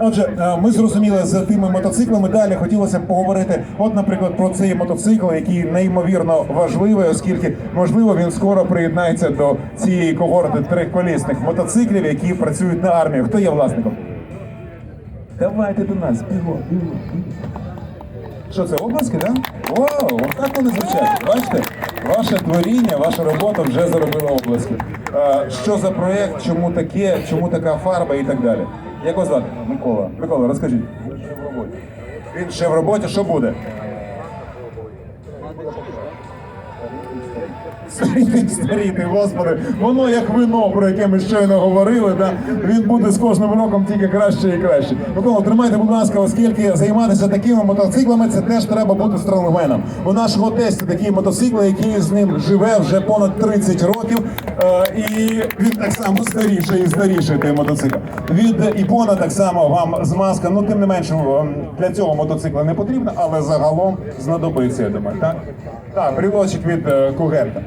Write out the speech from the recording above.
Отже, е, ми зрозуміли з тими мотоциклами. Далі хотілося б поговорити, от, наприклад, про цей мотоцикл, який неймовірно важливий, оскільки можливо він скоро приєднається до цієї когорти триколісних мотоциклів, які працюють на армію. Хто є власником? Давайте до нас, бігом, бігом. Що це, обласки. Да? Вау, отак вони звучать. Бачите? Ваше творіння, ваша робота вже заробила обласки. Е, Що за проєкт, чому таке, чому така фарба і так далі. Як вас звати? Микола. Микола, розкажіть. Він ще в роботі. Він ще в роботі, що буде? Старіти, старіти, господи, воно як вино, про яке ми щойно говорили, да? він буде з кожним роком тільки краще і краще. Микола, тримайте, будь ласка, оскільки займатися такими мотоциклами, це теж треба бути стронгменом. У нашого тесті такі мотоцикли, який з ним живе вже понад 30 років, е, і він так само старіший і старіший той мотоцикл. Від Іпона так само вам змазка, ну тим не менше для цього мотоцикла не потрібна, але загалом знадобиться, я думаю. Так, так брілочок від е, Кугерта.